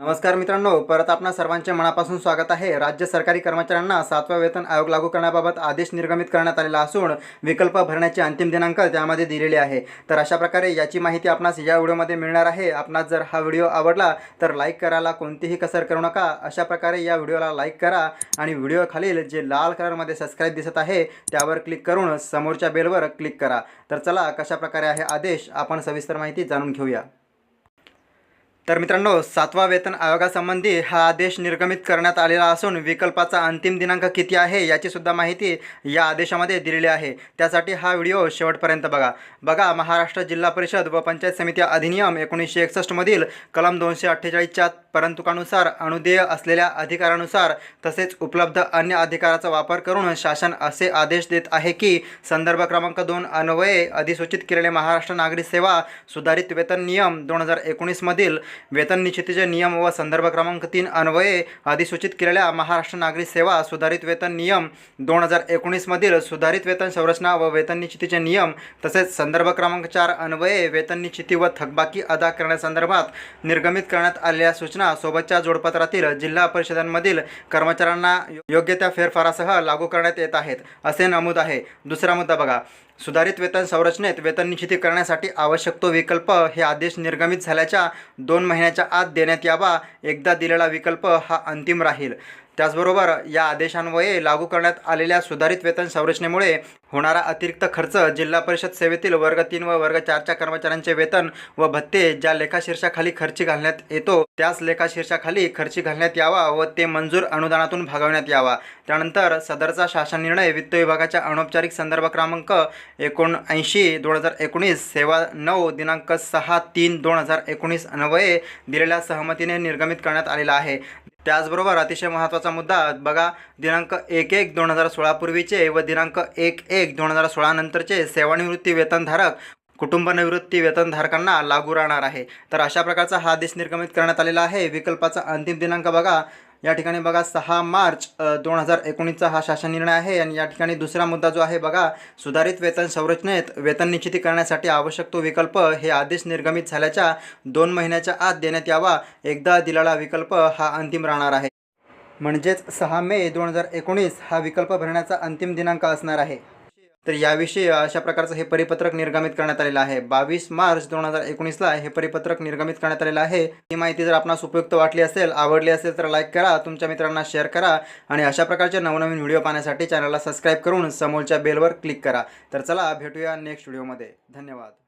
नमस्कार मित्रांनो परत आपणा सर्वांचे मनापासून स्वागत आहे. राज्य सरकारी कर्मचाऱ्यांना सातवा वेतन आयोग लागू करण्याबाबत आदेश निर्गमित करण्यात आलेला असून विकल्प भरण्याचे अंतिम दिनांक त्यामध्ये दिलेले आहे. तर अशा प्रकारे याची माहिती आपणास या व्हिडिओमध्ये मिळणार आहे. आपणास जर हा व्हिडिओ आवडला तर लाईक करायला कोणतीही कसर करू नका. अशा प्रकारे या व्हिडिओला लाईक करा आणि व्हिडिओ खालील जे लाल कलरमध्ये सबस्क्राईब दिसत आहे त्यावर क्लिक करून समोरच्या बेलवर क्लिक करा. तर चला कशा प्रकारे आहे आदेश आपण सविस्तर माहिती जाणून घेऊया. तर मित्रांनो सातवा वेतन आयोगासंबंधी हा आदेश निर्गमित करण्यात आलेला असून विकल्पाचा अंतिम दिनांक किती आहे याची सुद्धा माहिती या आदेशामध्ये दिलेली आहे. त्यासाठी हा व्हिडिओ शेवटपर्यंत बघा. बघा महाराष्ट्र जिल्हा परिषद व पंचायत समिती अधिनियम एकोणीसशे एकसष्टमधील कलम दोनशे अठ्ठेचाळीसच्या परंतुकानुसार अनुदेय असलेल्या अधिकारानुसार तसेच उपलब्ध अन्य अधिकाराचा वापर करून शासन असे आदेश देत आहे की संदर्भ क्रमांक दोन अन्वये अधिसूचित केलेले महाराष्ट्र नागरी सेवा सुधारित वेतन नियम दोन हजार एकोणीसमधील वेतन निश्चितीचे नियम व संदर्भ क्रमांक तीन अन्वये अधिसूचित केलेल्या महाराष्ट्र नागरी सेवा सुधारित वेतन नियम दोन हजार एकोणीसमधील सुधारित वेतन संरचना व वेतन निश्चितीचे नियम तसेच संदर्भ क्रमांक चार अन्वये वेतन निश्चिती व थकबाकी अदा करण्यासंदर्भात निर्गमित करण्यात आलेल्या सूचना सोबतच्या जोडपत्रातील जिल्हा परिषदांमधील कर्मचाऱ्यांना योग्य त्या फेरफारासह लागू करण्यात येत आहेत असे नमूद आहे. दुसरा मुद्दा बघा. सुधारित वेतन संरचनेत वेतन निश्चिती करण्यासाठी आवश्यक तो विकल्प हे आदेश निर्गमित झाल्याच्या दोन महिन्याच्या आत देण्यात यावा. एकदा दिलेला विकल्प हा अंतिम राहील. त्याचबरोबर या आदेशान्वये लागू करण्यात आलेल्या सुधारित वेतन संरचनेमुळे होणारा अतिरिक्त खर्च जिल्हा परिषद सेवेतील वर्ग तीन व वर्ग चारच्या कर्मचाऱ्यांचे वेतन व भत्ते ज्या लेखाशीर्षाखाली खर्ची घालण्यात येतो त्याच लेखाशीर्षाखाली खर्ची घालण्यात यावा व ते मंजूर अनुदानातून भागवण्यात यावा. त्यानंतर सदरचा शासन निर्णय वित्त विभागाच्या अनौपचारिक संदर्भ क्रमांक एकोणऐंशी दोन हजार एकोणीस सेवा नऊ दिनांक सहा तीन दोन हजार एकोणीस अन्वये दिलेल्या सहमतीने निर्गमित करण्यात आलेला आहे. त्याचबरोबर अतिशय महत्त्वाचा मुद्दा बघा दिनांक एक एक दोन हजार सोळापूर्वीचे व दिनांक एक एक दोन हजार सोळानंतरचे सेवानिवृत्ती वेतनधारक कुटुंब निवृत्ती वेतनधारकांना लागू राहणार आहे. तर अशा प्रकारचा हा आदेश निर्गमित करण्यात आलेला आहे. विकल्पाचा अंतिम दिनांक बघा या ठिकाणी बघा सहा मार्च दोन हजार एकोणीसचा हा शासन निर्णय आहे आणि या ठिकाणी दुसरा मुद्दा जो आहे बघा सुधारित वेतन संरचनेत वेतन निश्चिती करण्यासाठी आवश्यक तो विकल्प हे आदेश निर्गमित झाल्याच्या दोन महिन्याच्या आत देण्यात यावा. एकदा दिलेला विकल्प हा अंतिम राहणार आहे. म्हणजेच सहा मे दोन हजार एकोणीस हा विकल्प भरण्याचा अंतिम दिनांक असणार आहे. तर याविषयी अशा प्रकारचं हे परिपत्रक निर्गमित करण्यात आलेलं आहे. बावीस मार्च दोन हजार एकोणीसला हे परिपत्रक निर्गमित करण्यात आलेलं आहे. ही माहिती जर आपणास उपयुक्त वाटली असेल आवडली असेल तर लाईक करा तुमच्या मित्रांना शेअर करा आणि अशा प्रकारचे नवनवीन व्हिडिओ पाहण्यासाठी चॅनलला सबस्क्राईब करून समोरच्या बेलवर क्लिक करा. तर चला भेटूया नेक्स्ट व्हिडिओमध्ये. धन्यवाद.